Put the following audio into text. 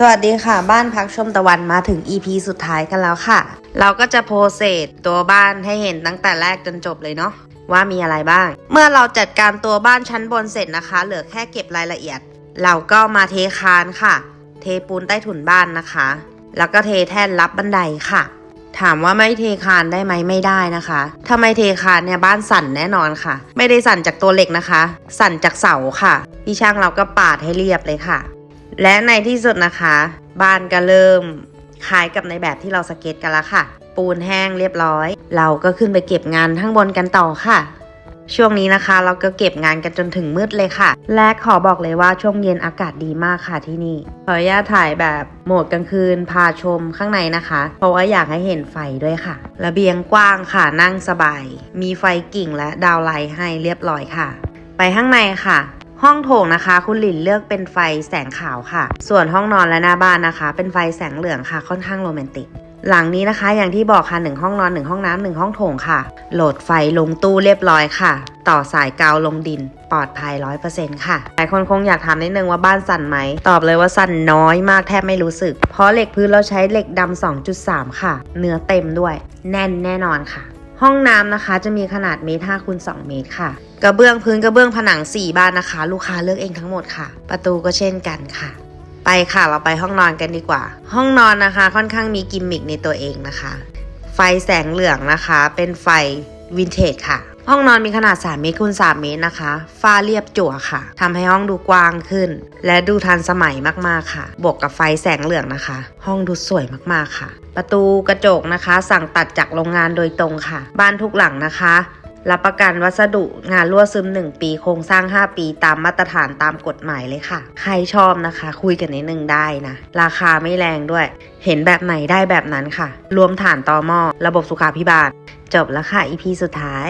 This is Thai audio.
สวัสดีค่ะ บ้านพักชมตะวันมาถึง EP สุดท้ายกันแล้วค่ะ เราก็จะโพเซสตัวบ้านให้เห็นตั้งแต่แรกจนจบเลยเนาะว่ามีอะไรบ้าง เมื่อเราจัดการตัวบ้านชั้นบนเสร็จนะคะ เหลือแค่เก็บรายละเอียด เราก็มาเทคานค่ะ เทปูนใต้ถุนบ้านนะคะ แล้วก็เทแท่นรับบันไดค่ะ ถามว่าไม่เทคานได้ไหมไม่ได้นะคะถ้าไม่เทคานเนี่ยบ้านสั่นแน่นอนค่ะ ไม่ได้สั่นจากตัวเหล็กนะคะ สั่นจากเสาค่ะพี่ช่างเราก็ปาดให้เรียบเลยค่ะ และในที่สุดนะคะ บ้านก็เริ่มคล้ายกับในแบบที่เราสเก็ตกันแล้วค่ะ ปูนแห้งเรียบร้อย เราก็ขึ้นไปเก็บงานข้างบนกันต่อค่ะ ช่วงนี้นะคะ เราก็เก็บงานกันจนถึงมืดเลยค่ะ และขอบอกเลยว่าช่วงเย็นอากาศดีมากค่ะที่นี่ขออนุญาตถ่ายแบบโหมดกลางคืนพาชมข้างในนะคะ เพราะว่าอยากให้เห็นไฟด้วยค่ะ ระเบียงกว้างค่ะนั่งสบาย มีไฟกิ่งและดาวไลท์ให้เรียบร้อยค่ะ ไปข้างในค่ะ ห้องโถงนะคะ คุณหลินเลือกเป็นไฟแสงขาวค่ะ ส่วนห้องนอนและหน้าบ้านนะคะ เป็นไฟแสงเหลืองค่ะ ค่อนข้างโรแมนติก หลังนี้นะคะ อย่างที่บอกค่ะหนึ่งห้องนอนหนึ่งห้องน้ำหนึ่งห้องโถงค่ะ โหลดไฟลงตู้เรียบร้อยค่ะ ต่อสายกาวลงดิน ปลอดภัยร้อยเปอร์เซ็นต์ค่ะหลายคนคงอยากถามนิดนึงว่าบ้านสั่นไหม ตอบเลยว่าสั่นน้อยมากแทบไม่รู้สึก เพราะเหล็กพื้นเราใช้เหล็กดำ2.3 ค่ะ เนื้อเต็มด้วย แน่นแน่นอนค่ะ ห้องน้ำนะคะ จะมีขนาดเมตร5คูณ2เมตรค่ะ กระเบื้องพื้นกระเบื้องผนัง4บานนะคะ ลูกค้าเลือกเองทั้งหมดค่ะ ประตูก็เช่นกันค่ะ ไปค่ะเราไปห้องนอนกันดีกว่า ห้องนอนนะคะ ค่อนข้างมีกิมมิคในตัวเองนะคะ ไฟแสงเหลืองนะคะ เป็นไฟวินเทจค่ะ ห้องนอนมีขนาด 3 เมตรคูณ3เมตรนะคะ ฝ้าเรียบจั่วค่ะทำให้ห้องดูกว้างขึ้น และดูทันสมัยมากๆค่ะ บวกกับไฟแสงเหลืองนะคะ ห้องดูสวยมากๆค่ะ ประตูกระจกนะคะ สั่งตัดจากโรงงานโดยตรงค่ะ บ้านทุกหลังนะคะ รับประกันวัสดุงานรั่วซึม 1 ปีโครงสร้าง 5 ปีตามมาตรฐานตามกฎหมายเลยค่ะ ใครชอบนะคะ คุยกันนิดนึงได้นะ ราคาไม่แรงด้วย เห็นแบบไหนได้แบบนั้นค่ะ รวมฐานตอหม้อระบบสุขาพิบาลจบแล้วค่ะ EP สุดท้าย